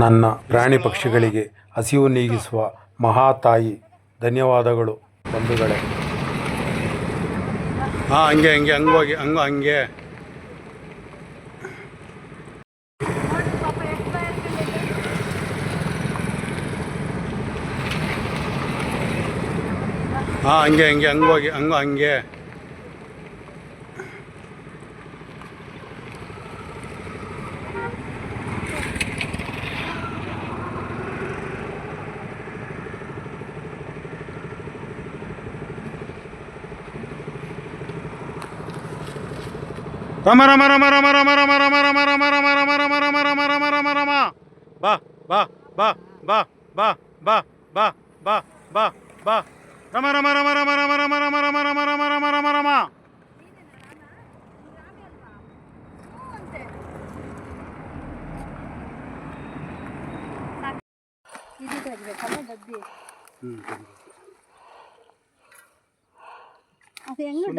ನನ್ನ ಪ್ರಾಣಿ ಪಕ್ಷಿಗಳಿಗೆ ಹಸಿವು ನೀಗಿಸುವ ಮಹಾತಾಯಿ. ಧನ್ಯವಾದಗಳು ಬಂಧುಗಳೇ. ಹಾಂ, ಹಂಗೆ ಹಂಗೆ ಹಂಗೋಗಿ ಹಂಗ, ಹಂಗೆ ಹಾಂ, ಹಂಗೆ ಹಂಗೆ ಹಂಗೋಗಿ ಹಂಗ, ಹಂಗೆ. ರಮ ರಮ ರಮ ರಮ ರಮ ರಮ ರಮ ರಮ ರಮ ರಮ ರಮ ರಮ ರಮ ರಮ ರಮ ರಮ ರಮ ಬಾ ಬಾ ಬಾ ಬಾ ಬಾ ಬಾ ಬಾ ಬಾ ಬಾ ಬಾ ರಮ ರಮ ರಮ ರಮ ರಮ ರಮ ರಮ ರಮ ರಮ ರಮ ರಮ ರಮ ರಮ ಅದು ಹೆಂಗ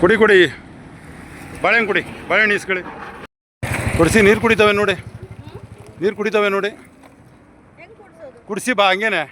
ಕುಡಿ ಕುಡಿ. ಬಾಳೆಹಣ್ಣು ಕುಡಿ ಬಾಳೆಹಣ್ಣು ಇಸ್ಕೊಳ್ಳಿ ಕುಡಿಸಿ, ನೀರು ಕುಡಿತವೆ ನೋಡಿ. ನೀರು ಕುಡಿತವೆ ನೋಡಿ. ಕುಡಿಸಿ ಬಾ, ಹಂಗೇನೆ.